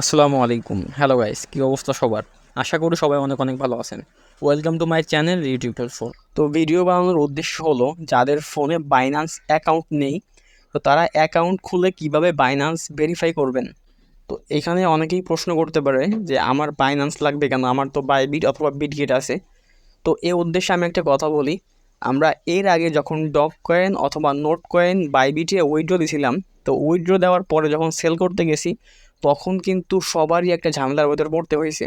আসসালামু আলাইকুম। Hello guys কী অবস্থা সবার? আশা করি সবাই অনেক অনেক ভালো আছেন। Welcome to my channel YouTube four তো ভিডিও বানানোর উদ্দেশ্য হলো, যাদের ফোনে বাইনান্স অ্যাকাউন্ট নেই, তো তারা অ্যাকাউন্ট খুলে কীভাবে বাইনান্স ভেরিফাই করবেন? তো এখানে অনেকেই প্রশ্ন করতে পারে যে, আমার বাইনান্স লাগবে কেন? আমার তো বাইবিট অথবা বিটগেট আছে। তো এ উদ্দেশ্যে আমি একটা কথা বলি, আমরা এর আগে যখন ডগ কয়েন অথবা নোট কয়েন বাইবিটে উইড্রো দিয়েছিলাম তো উইড্রো দেওয়ার পরে যখন সেল করতে গেছি তখন কিন্তু সবারই একটা ঝামেলার ভেতরে পড়তে হয়েছে।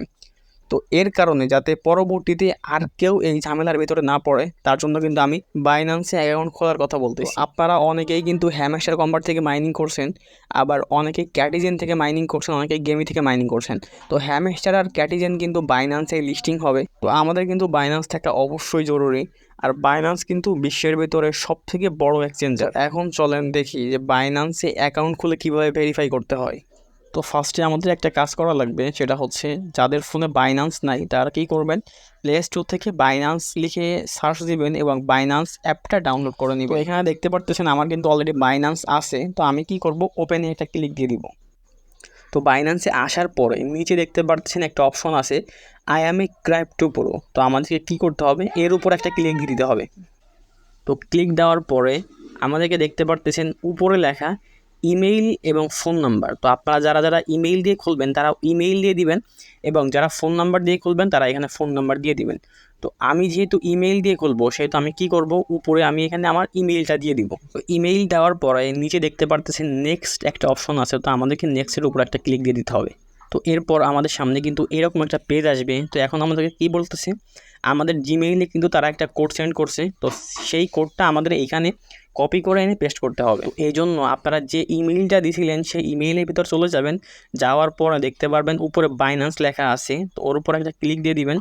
তো এর কারণে যাতে পরবর্তীতে আর কেউ এই ঝামেলার ভেতরে না পড়ে তার জন্য কিন্তু আমি বাইন্যান্সে অ্যাকাউন্ট খোলার কথা বলতে আপনারা অনেকেই কিন্তু হ্যামাস্টার কম্বার থেকে মাইনিং করছেন আবার অনেকেই ক্যাটিজেন থেকে মাইনিং করছেন অনেকেই গেমি থেকে মাইনিং করছেন। তো হ্যামস্টার আর ক্যাটিজেন কিন্তু বাইন্যান্সে লিস্টিং হবে। তো আমাদের কিন্তু বাইন্যান্স থাকা অবশ্যই জরুরি আর বাইন্যান্স কিন্তু বিশ্বের ভেতরে সব থেকে বড় এক্সচেঞ্জার এখন চলেন দেখি যে বাইন্যান্সে অ্যাকাউন্ট খুলে কীভাবে ভেরিফাই করতে হয়। তো ফার্স্টে আমাদের একটা কাজ করা লাগবে, সেটা হচ্ছে যাদের ফোনে বাইনান্স নাই, তারা কী করবেন? প্লে স্টোর থেকে বাইনান্স লিখে সার্চ দিবেন এবং বাইনান্স অ্যাপটা ডাউনলোড করে নিবেন। এখানে দেখতে পারতেছেন আমার কিন্তু অলরেডি বাইনান্স আছে, তো আমি কি করব? ওপেনে একটা ক্লিক দিয়ে দিব। তো বাইনান্সে আসার পরে নিচে দেখতে পাচ্ছেন একটা অপশন আছে I am a crypto pro তো আমাদেরকে কী করতে হবে? এর উপর একটা ক্লিক দিতে হবে। তো ক্লিক দেওয়ার পরে আমাদেরকে দেখতে পারতেছেন উপরে লেখা ইমেইল এবং ফোন নাম্বার। তো আপনারা যারা যারা ইমেইল দিয়ে খুলবেন তারা ইমেইল দিয়ে দিবেন এবং যারা ফোন নাম্বার দিয়ে খুলবেন, তারা এখানে ফোন নাম্বার দিয়ে দিবেন। তো আমি যেহেতু ইমেইল দিয়ে খুলবো, সেহেতু আমি কি করব? উপরে আমি এখানে আমার ইমেইলটা দিয়ে দিব। তো ইমেইল দেওয়ার পরে নিচে দেখতে পারতেছেন নেক্সট একটা অপশন আছে, তো আমাদেরকে নেক্সটের উপর একটা ক্লিক দিয়ে দিতে হবে। তো এরপর আমাদের সামনে কিন্তু এরকম একটা পেজ আসবে। তো এখন আমাদেরকে কী বলতেছে? আমাদের জিমেইলে কিন্তু তারা একটা কোড সেন্ড করছে। তো সেই কোডটা আমাদের এখানে কপি করে এনে পেস্ট করতে হবে। তো এই জন্য আপনারা যে ইমেইলটা দিয়েছিলেন সেই ইমেইলের ভিতর চলে যাবেন। যাওয়ার পরে দেখতে পারবেন উপরে বাইন্যান্স লেখা আছে। তো ওর উপর একটা ক্লিক দিয়ে দিবেন।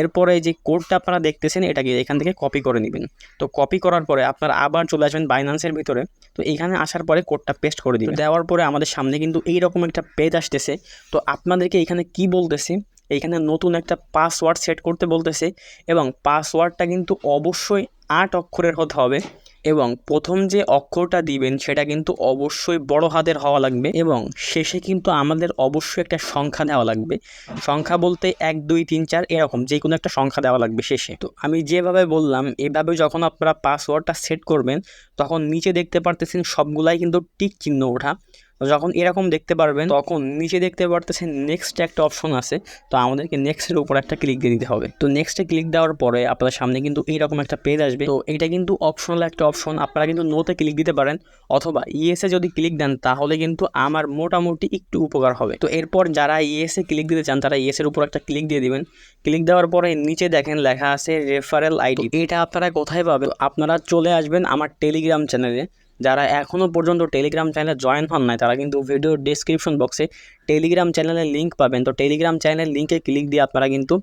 এরপরে যে কোডটা আপনারা দেখতেছেন, এটাকে এখান থেকে কপি করে নেবেন। তো কপি করার পরে আপনারা আবার চলে আসবেন বাইন্যান্সের ভিতরে। তো এখানে আসার পরে কোডটা পেস্ট করে দিবেন। দেওয়ার পরে আমাদের সামনে কিন্তু এইরকম একটা পেজ আসতেছে। তো আপনাদেরকে এখানে কি বলতেছে? এইখানে নতুন একটা পাসওয়ার্ড সেট করতে বলতেছে। এবং পাসওয়ার্ডটা কিন্তু অবশ্যই আট অক্ষরের হতে হবে। এবং প্রথম যে অক্ষরটা দিবেন, সেটা কিন্তু অবশ্যই বড় হাতের হওয়া লাগবে এবং শেষে কিন্তু আমাদের অবশ্যই একটা সংখ্যা দেওয়া লাগবে। সংখ্যা বলতে এক, দুই, তিন, চার এরকম যে কোনো একটা সংখ্যা দেওয়া লাগবে শেষে। তো আমি যেভাবে বললাম, এভাবে যখন আপনারা পাসওয়ার্ডটা সেট করবেন, তখন নিচে দেখতে পারতেছেন সবগুলাই কিন্তু টিক চিহ্ন ওঠা। যখন এরকম দেখতে পারবেন, তখন নিচে দেখতে পারতেছেন নেক্সট একটা অপশন আছে। তো আমাদেরকে নেক্সটের উপর একটা ক্লিক দিয়ে দিতে হবে। তো নেক্সটে ক্লিক দেওয়ার পরে আপনার সামনে কিন্তু এইরকম একটা পেজ আসবে। তো এটা কিন্তু অপশনাল একটা অপশন আপনারা কিন্তু নোতে ক্লিক দিতে পারেন। অথবা ইএসএ যদি ক্লিক দেন, তাহলে কিন্তু আমার মোটামুটি একটু উপকার হবে। তো এরপর যারা ইএসএ ক্লিক দিতে চান, তারা ইএসের উপর একটা ক্লিক দিয়ে দিবেন। ক্লিক দেওয়ার পরে নিচে দেখেন লেখা আছে রেফারেল আইডি এটা আপনারা কোথায় পাবেন? আপনারা চলে আসবেন আমার টেলিগ্রাম চ্যানেলে যারা এখনও পর্যন্ত টেলিগ্রাম চ্যানেলে জয়েন হন নাই, তারা কিন্তু ভিডিওর ডিসক্রিপশন বক্সে টেলিগ্রাম চ্যানেলের লিঙ্ক পাবেন। তো টেলিগ্রাম চ্যানেলের লিঙ্কে ক্লিক দিয়ে আপনারা কিন্তু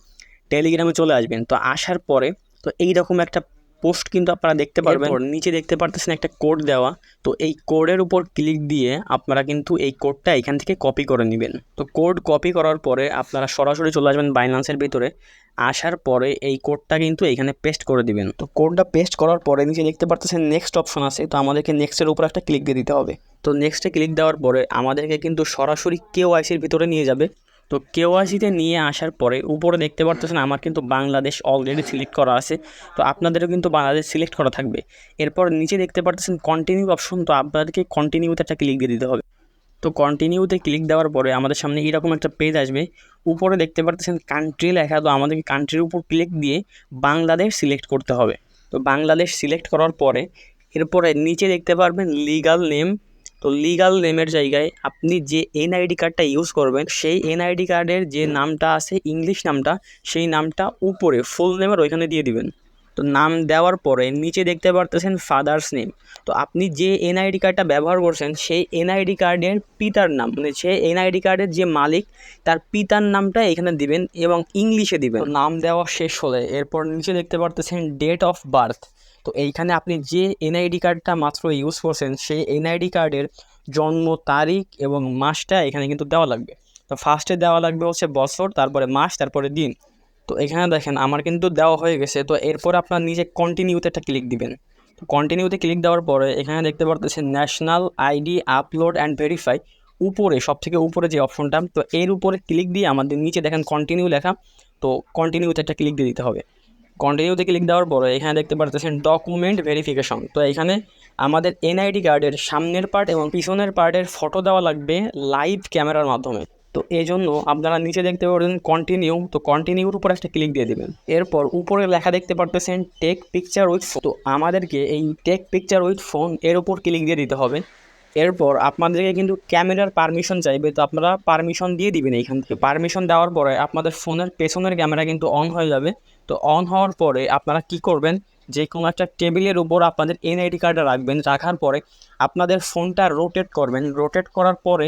টেলিগ্রামে চলে আসবেন। তো আসার পরে, তো এই রকম একটা পোস্ট কিন্তু আপনারা দেখতে পারবেন। নিচে দেখতে পারতেছেন একটা কোড দেওয়া। তো এই কোডের উপর ক্লিক দিয়ে আপনারা কিন্তু এই কোডটা এখান থেকে কপি করে নেবেন। তো কোড কপি করার পরে আপনারা সরাসরি চলে আসবেন বাইন্যান্সের ভিতরে। আসার পরে এই কোডটা কিন্তু এখানে পেস্ট করে দিবেন। তো কোডটা পেস্ট করার পরে নিচে দেখতে পারতেছেন নেক্সট অপশন আছে। তো আমাদেরকে নেক্সটের উপর একটা ক্লিক দিয়ে দিতে হবে। তো নেক্সটে ক্লিক দেওয়ার পরে আমাদেরকে কিন্তু সরাসরি কেও আইসির ভিতরে নিয়ে যাবে। তো কেওয়াইসিতে নিয়ে আসার পরে উপরে দেখতে পারতেছেন আমার কিন্তু বাংলাদেশ অলরেডি সিলেক্ট করা আছে। তো আপনাদেরও কিন্তু বাংলাদেশ সিলেক্ট করা থাকবে। এরপর নিচে দেখতে পারতেছেন কন্টিনিউ অপশন তো আপনাদেরকে কন্টিনিউতে একটা ক্লিক দিয়ে দিতে হবে। তো কন্টিনিউতে ক্লিক দেওয়ার পরে আমাদের সামনে এরকম একটা পেজ আসবে। উপরে দেখতে পারতেছেন কান্ট্রি লেখা, তো আমাদেরকে কান্ট্রির উপর ক্লিক দিয়ে বাংলাদেশ সিলেক্ট করতে হবে। তো বাংলাদেশ সিলেক্ট করার পরে এরপরে নিচে দেখতে পারবেন লিগাল নেম তো লিগাল নেমের জায়গায় আপনি যে এনআইডি কার্ডটা ইউজ করবেন, সেই এনআইডি কার্ডের যে নামটা আছে ইংলিশ নামটা, সেই নামটা উপরে ফুল নেমের ওইখানে দিয়ে দিবেন। তো নাম দেওয়ার পরে নিচে দেখতে পারতেছেন ফাদার্স নেম তো আপনি যে এনআইডি কার্ডটা ব্যবহার করছেন, সেই এনআইডি কার্ডের পিতার নাম মানে সে এনআইডি কার্ডের যে মালিক, তার পিতার নামটা এখানে দিবেন এবং ইংলিশে দিবেন। নাম দেওয়া শেষ হলে এরপর নিচে দেখতে পারতেছেন ডেট অফ বার্থ তো এইখানে আপনি যে এনআইডি কার্ডটা মাত্র ইউজ করছেন, সেই এনআইডি কার্ডের জন্ম তারিখ এবং মাসটা এখানে কিন্তু দেওয়া লাগবে। তো ফার্স্টে দেওয়া লাগবে হচ্ছে বছর, তারপরে মাস, তারপরে দিন। তো এখানে দেখেন, আমার কিন্তু দেওয়া হয়ে গেছে। তো এরপর আপনার নিজে কন্টিনিউতে একটা ক্লিক দিবেন। তো কন্টিনিউতে ক্লিক দেওয়ার পরে এখানে দেখতে পারতেছেন national ID upload and verify উপরে সব থেকে উপরে যে অপশনটা তো এর উপরে ক্লিক দিয়ে আমাদের নিচে দেখেন কন্টিনিউ লেখা। তো কন্টিনিউতে একটা ক্লিক দিয়ে দিতে হবে। কন্টিনিউতে ক্লিক দেওয়ার পরে এখানে দেখতে পারতেছেন ডকুমেন্ট ভেরিফিকেশন তো এখানে আমাদের এনআইডি কার্ডের সামনের পার্ট এবং পিছনের পার্টের ফটো দেওয়া লাগবে লাইভ ক্যামেরার মাধ্যমে। তো এই জন্য আপনারা নিচে দেখতে পারবেন কন্টিনিউ তো কন্টিনিউর উপর একটা ক্লিক দিয়ে দেবেন। এরপর উপরে লেখা দেখতে পারতেছেন টেক পিকচার উইথ ফোন তো আমাদেরকে এই টেক পিকচার উইথ ফোন এর উপর ক্লিক দিয়ে দিতে হবে। এরপর আপনাদেরকে কিন্তু ক্যামেরার পারমিশন চাইবে, তো আপনারা পারমিশন দিয়ে দিবেন এইখান থেকে। পারমিশন দেওয়ার পরে আপনাদের ফোনের পেছনের ক্যামেরা কিন্তু অন হয়ে যাবে। তো অন হওয়ার পরে আপনারা কি করবেন? যে কোনো একটা টেবিলের উপর আপনাদের এনআইডি কার্ডটা রাখবেন, রাখার পরে আপনাদের ফোনটা রোটেট করবেন। রোটেট করার পরে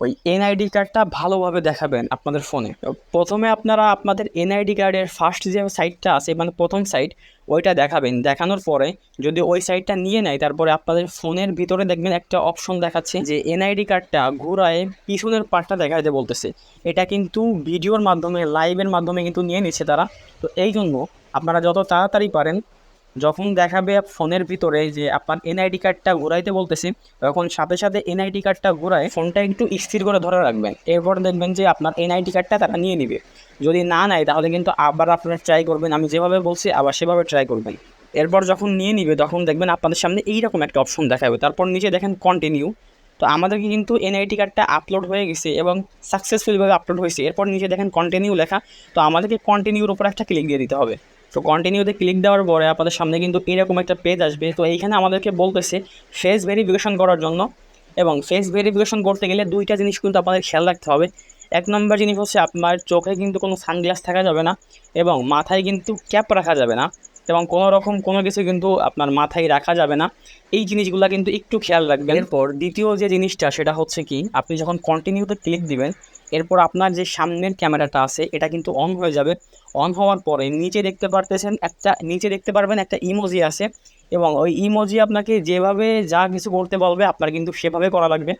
ওই এনআইডি কার্ডটা ভালোভাবে দেখাবেন আপনাদের ফোনে প্রথমে আপনারা আপনাদের এনআইডি কার্ডের ফার্স্ট যে সাইটটা আছে মানে প্রথম সাইট ওইটা দেখাবেন। দেখানোর পরে যদি ওই সাইটটা নিয়ে নেয়, তারপরে আপনাদের ফোনের ভিতরে দেখবেন একটা অপশন দেখাচ্ছে যে এনআইডি কার্ডটা ঘুরায় পিছনের পার্টটা দেখাইতে বলতেছে। এটা কিন্তু ভিডিওর মাধ্যমে লাইভের মাধ্যমে কিন্তু নিয়ে নিচ্ছে তারা। তো এই জন্য আপনারা যত তাড়াতাড়ি পারেন যখন দেখাবে ফোনের ভিতরে যে আপনার এনআইডি কার্ডটা ঘোরাইতে বলতেছে, তখন সাথে সাথে এনআইডি কার্ডটা ঘোরায় ফোনটা একটু স্থির করে ধরে রাখবেন এরপর দেখবেন যে আপনার এনআইডি কার্ডটা তারা নিয়ে নিবে। যদি না নেয়, তাহলে কিন্তু আবার আপনারা ট্রাই করবেন। আমি যেভাবে বলছি, আবার সেভাবে ট্রাই করবেন। এরপর যখন নিয়ে নিবে, তখন দেখবেন আপনাদের সামনে এইরকম একটা অপশন দেখাবে। তারপর নিচে দেখেন কন্টিনিউ তো আমাদেরকে কিন্তু এনআইটি কার্ডটা আপলোড হয়ে গেছে এবং সাকসেসফুলভাবে আপলোড হয়েছে। এরপর নিচে দেখেন কন্টিনিউ লেখা। তো আমাদেরকে কন্টিনিউর উপর একটা ক্লিক দিয়ে দিতে হবে। তো কন্টিনিউতে ক্লিক দেওয়ার পরে আপনাদের সামনে কিন্তু এরকম একটা পেজ আসবে। তো এইখানে আমাদেরকে বলতেছে ফেস ভেরিফিকেশন করার জন্য এবং ফেস ভেরিফিকেশন করতে গেলে দুইটা জিনিস কিন্তু আপনাদের খেয়াল রাখতে হবে। এক নম্বর জিনিস হচ্ছে আপনার চোখে কিন্তু কোনো সানগ্লাস থাকা যাবে না এবং মাথায় কিন্তু ক্যাপ রাখা যাবে না। এবং কোনো রকম কোনো কিছু কিন্তু আপনার মাথায় রাখা যাবে না। এই জিনিসগুলো কিন্তু একটু খেয়াল রাখবেন। এরপর দ্বিতীয় যে জিনিসটা, সেটা হচ্ছে কি, আপনি যখন কন্টিনিউতে ক্লিক দিবেন, এরপর আপনার যে সামনের ক্যামেরাটা আছে, এটা কিন্তু অন হয়ে যাবে। অন হওয়ার পরে নিচে দেখতে পারতেছেন একটা, নিচে দেখতে পারবেন একটা ইমোজি আছে। এবং ওই ইমোজি আপনাকে যেভাবে যা কিছু করতে বলবে, আপনার কিন্তু সেভাবে করা লাগবে।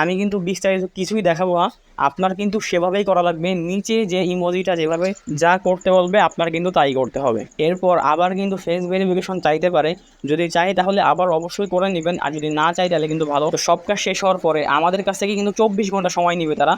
আমি কিন্তু বিস্তারিত কিছুই দেখাবো না, আপনার কিন্তু সেভাবেই করা লাগবে। নিচে যে ইমোজিটা যেভাবে যা করতে বলবে, আপনার কিন্তু তাই করতে হবে। এরপর আবার কিন্তু ফেস ভেরিফিকেশন চাইতে পারে। যদি চাই তাহলে আবার অবশ্যই করে নেবেন, আর যদি না চাই তাহলে কিন্তু ভালো। সব কাজ শেষ হওয়ার পরে আমাদের কাছ থেকে কিন্তু চব্বিশ ঘণ্টা সময় নেবে তারা।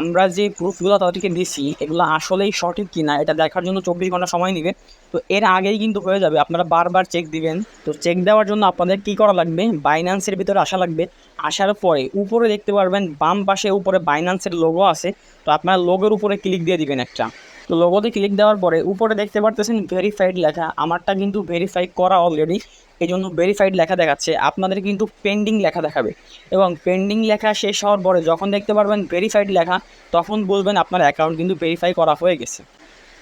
আমরা যে প্রুফগুলো তাদেরকে দিচ্ছি, এগুলো আসলেই সঠিক কিনা, এটা দেখার জন্য চব্বিশ ঘণ্টা সময় নেবে। তো এর আগেই কিন্তু হয়ে যাবে, আপনারা বারবার চেক দিবেন। তো চেক দেওয়ার জন্য আপনাদের কী করা লাগবে? বাইন্যান্সের ভিতরে আসা লাগবে। আসার পরে উপরে দেখতে পারবেন, বাম পাশে উপরে বাইন্যান্সের লোগো আছে। তো আপনারা লোগোর উপরে ক্লিক দিয়ে দিবেন একটা। তো লোগোতে ক্লিক দেওয়ার পরে উপরে দেখতে পারতেছেন ভেরিফাইড লেখা। আমারটা কিন্তু ভেরিফাই করা অলরেডি এই জন্য ভেরিফাইড লেখা দেখাচ্ছে। আপনাদের কিন্তু পেন্ডিং লেখা দেখাবে। এবং পেন্ডিং লেখা শেষ হওয়ার পরে যখন দেখতে পারবেন ভেরিফাইড লেখা, তখন বলবেন আপনার অ্যাকাউন্ট কিন্তু ভেরিফাই করা হয়ে গেছে।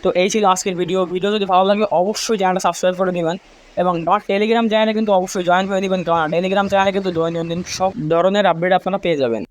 তো এই ছিল আজকের ভিডিও ভিডিও যদি ভালো লাগে, অবশ্যই চ্যানেলটা সাবস্ক্রাইব করে দেবেন। এবং আমার টেলিগ্রাম চ্যানেলে কিন্তু অবশ্যই জয়েন করে দেবেন। কারণ টেলিগ্রাম চ্যানেলে কিন্তু দৈনন্দিন সব ধরনের আপডেট আপনারা পেয়ে যাবেন।